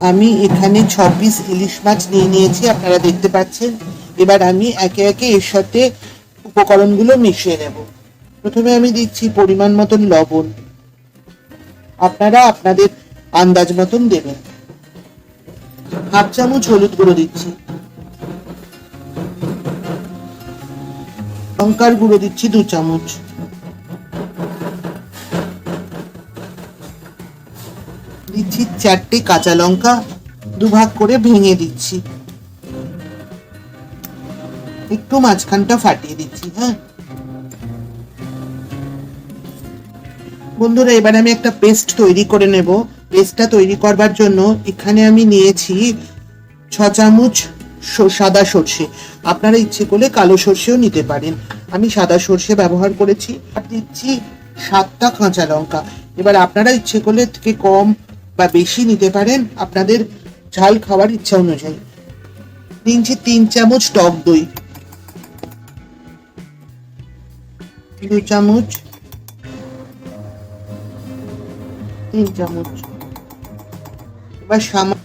আমি এখানে ছ পিস ইলিশ মাছ নিয়ে নিয়েছি, আপনারা দেখতে পাচ্ছেন। এবার আমি একে একে এর সাথে উপকরণগুলো মিশিয়ে নেব। প্রথমে আমি দিচ্ছি পরিমাণ মতন লবণ। আপনারা আপনাদের আন্দাজ মতন দেবেন। হাফ চামচ হলুদ গুঁড়ো দিচ্ছি। লঙ্কার গুঁড়ো দিচ্ছি দু চামচ। দিচ্ছি চারটে কাঁচা লঙ্কা, দুভাগ করে ভেঙে দিচ্ছি। একটু মাঝখানটা ফাটিয়ে দিচ্ছি হ্যাঁ? বন্ধুরা, এবার আমি একটা পেস্ট তৈরি করে নেব। পেস্টটা তৈরি করবার জন্য এখানে আমি নিয়েছি ছ চামচ সাদা সর্ষে। আপনারা ইচ্ছে করলে কালো সর্ষেও নিতে পারেন। আমি সাদা সর্ষে ব্যবহার করেছি, আর দিচ্ছি সাতটা কাঁচা লঙ্কা। এবার আপনারা ইচ্ছে করলে থেকে কম বা বেশি নিতে পারেন আপনাদের ঝাল খাওয়ার ইচ্ছা অনুযায়ী। দিচ্ছি তিন চামচ টক দই। দু চামচ। তিন চামচ। এবার সামা-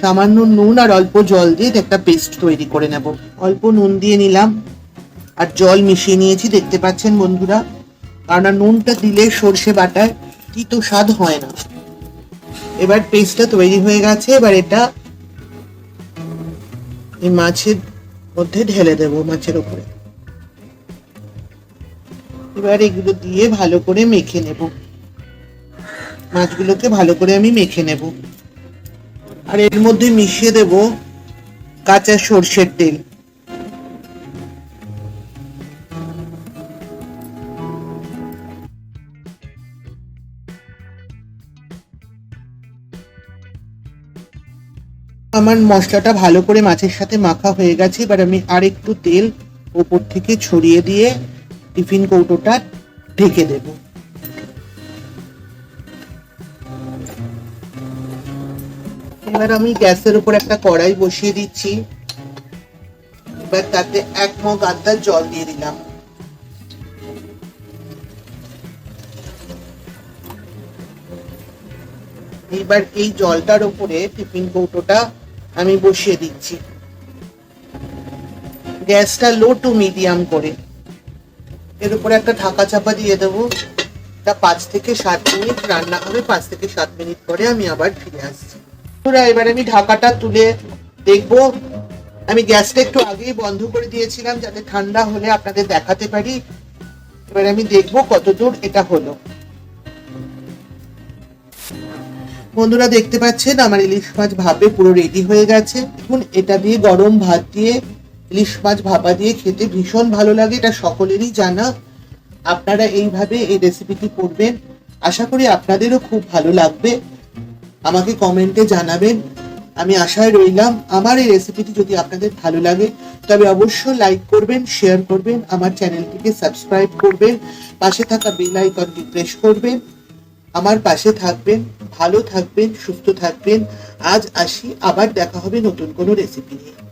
সামান্য নুন আর অল্প জল দিয়ে একটা পেস্ট তৈরি করে নেব। অল্প নুন দিয়ে নিলাম। আর জল মিশিয়ে নিয়েছি, দেখতে পাচ্ছেন বন্ধুরা। কারণ নুনটা দিলে সর্ষে বাটায় তিতো স্বাদ হয় না। এবার পেস্টটা তৈরি হয়ে গেছে, এবার এটা এই মাছের মধ্যে ঢেলে দেব, মাছের উপরে। এবার এগুলো দিয়ে ভালো করে মেখে নেব। মাছগুলোকে ভালো করে আমি মেখে নেব। আর এর মধ্যে মিশিয়ে দেব কাঁচা সর্ষের তেল। আমার মশলাটা ভালো করে মাছের সাথে মাখা হয়ে গেছে, এবার আমি আর একটু তেল ওপর থেকে ছড়িয়ে দিয়ে টিফিন কৌটোটা ঢেকে দেব। এবার আমি গ্যাসের উপর একটা কড়াই বসিয়ে দিচ্ছি। এবার তাতে এক মগ আদার জল দিয়ে দিলাম। এইবার এই জলটার উপরে টিফিন কৌটোটা আমি বসিয়ে দিচ্ছি। গ্যাসটা লো টু মিডিয়াম করে। এর উপরে একটা ঢাকা চাপা দিয়ে দেবো। তা পাঁচ থেকে সাত মিনিট রান্না হবে পাঁচ থেকে সাত মিনিট পরে আমি আবার ফিরে আসছি। বন্ধুরা, এবার আমি ঢাকাটা তুলে দেখব। আমি গ্যাসটা একটু আগেই বন্ধ করে দিয়েছিলাম যাতে ঠান্ডা হলে আপনাদের দেখাতে পারি। এবার আমি দেখব কতদূর এটা হলো। বন্ধুরা দেখতে পাচ্ছেন, আমার ইলিশ মাছ ভাপে পুরো রেডি হয়ে গেছে। এখন এটা দিয়ে গরম ভাত দিয়ে, ইলিশ মাছ ভাপা দিয়ে খেতে ভীষণ ভালো লাগে, এটা সকলেরই জানা। আপনারা এইভাবে এই রেসিপিটি করবেন, আশা করি আপনাদেরও খুব ভালো লাগবে। আমাকে কমেন্টে জানাবেন, আমি আশায় রইলাম, আমার এই রেসিপিটি যদি আপনাদের ভালো লাগে, তবে অবশ্যই লাইক করবেন শেয়ার করবেন, আমার চ্যানেলটিকে সাবস্ক্রাইব করবেন, পাশে থাকা বেল আইকনটি প্রেস করবেন, আমার পাশে থাকবেন। ভালো থাকবেন সুস্থ থাকবেন। আজ আসি আবার দেখা হবে নতুন কোনো রেসিপি নিয়ে।